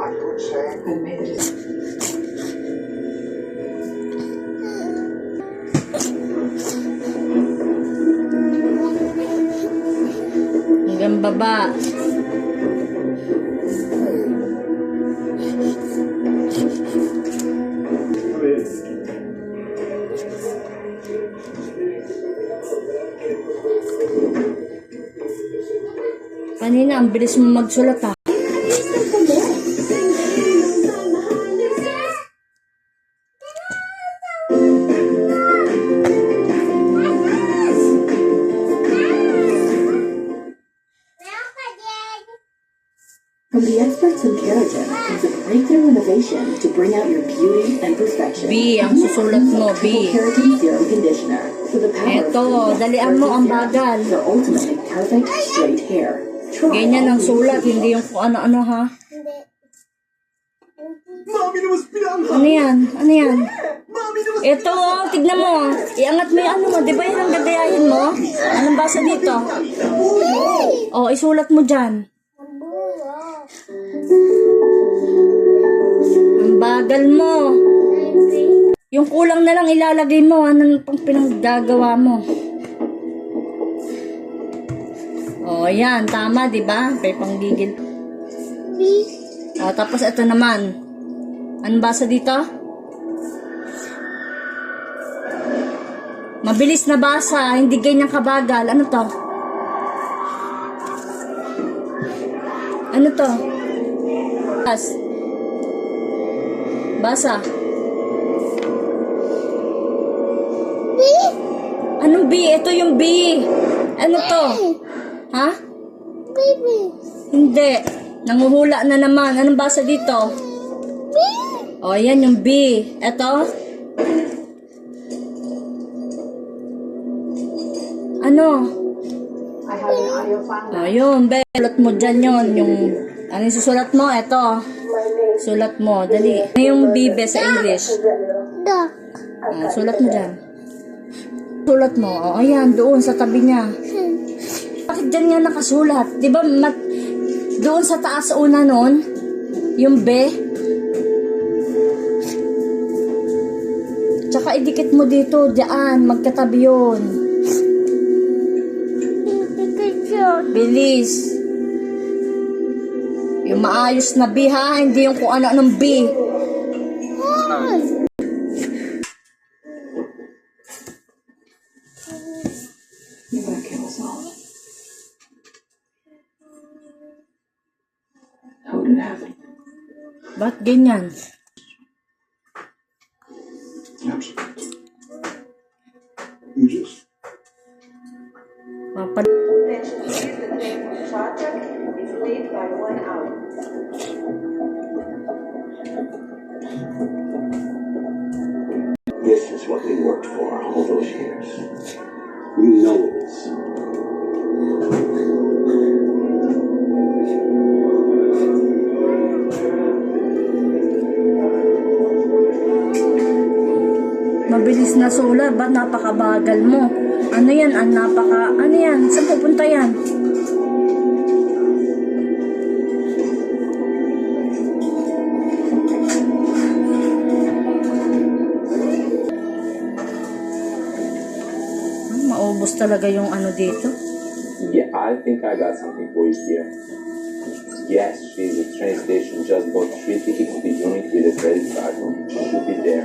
I could say. Hanggang baba. Kanina, ang bilis mo magsulat ah. From the experts in keratin comes a breakthrough innovation to bring out your beauty and perfection. B, ang susulat mo, B. Keratin Serum Conditioner for the power Eto, of dalian mo ang bagal. for ultimately perfect straight hair. Try Ganyan ang sulat, hindi yung kung ano-ano ha. Mami naman pinangha! Ano yan? Ano yan? Mami naman Ito, oh, tignan mo. oh. Iangat mo yung ano mo. Di ba yun ang gagayahin mo? Anong basa dito? Oh, isulat mo dyan. Ang bagal mo. Yung kulang na lang ilalagay mo. Ano pang pinaggagawa mo? Oh, yan. Tama, di ba? May panggigil. Oh, tapos ito naman. Anong basa dito? Mabilis na basa, hindi ganyan kabagal. Ano to? Ano to? Bas. Basa. B? Anong B? Ito yung B. Ano to? Ha? Baby. Hindi. Nanguhula na naman. Anong basa dito? O, yan yung B. Ito? Ano? I have an audio file. O, yun. Be. Sulat mo dyan yun. Yung, ano yung susulat mo? Ito. Sulat mo. Dali. Ano yung B, be, sa English? Duck. O, sulat mo dyan. Sulat mo. O, ayan. Doon sa tabi niya. Bakit dyan nga nakasulat? Di ba, mat, doon sa taas una nun, yung B, tsaka idikit mo dito, diyan, magkatabi yun. Bilis. Yung maayos na B ha, hindi yung kung B. How did it happen? Ba't ganyan? Absolutely. You just Papal This is what we worked for all those years. You know this. Mabilis na sulat, ba't napakabagal mo? Ano yan? Ang napaka... Ano yan? Saan pupunta yan? Talaga yung ano dito. Yeah, I think I got something for you here. Yes, she's at train station, just bought three tickets to unit with a credit card. She should be there.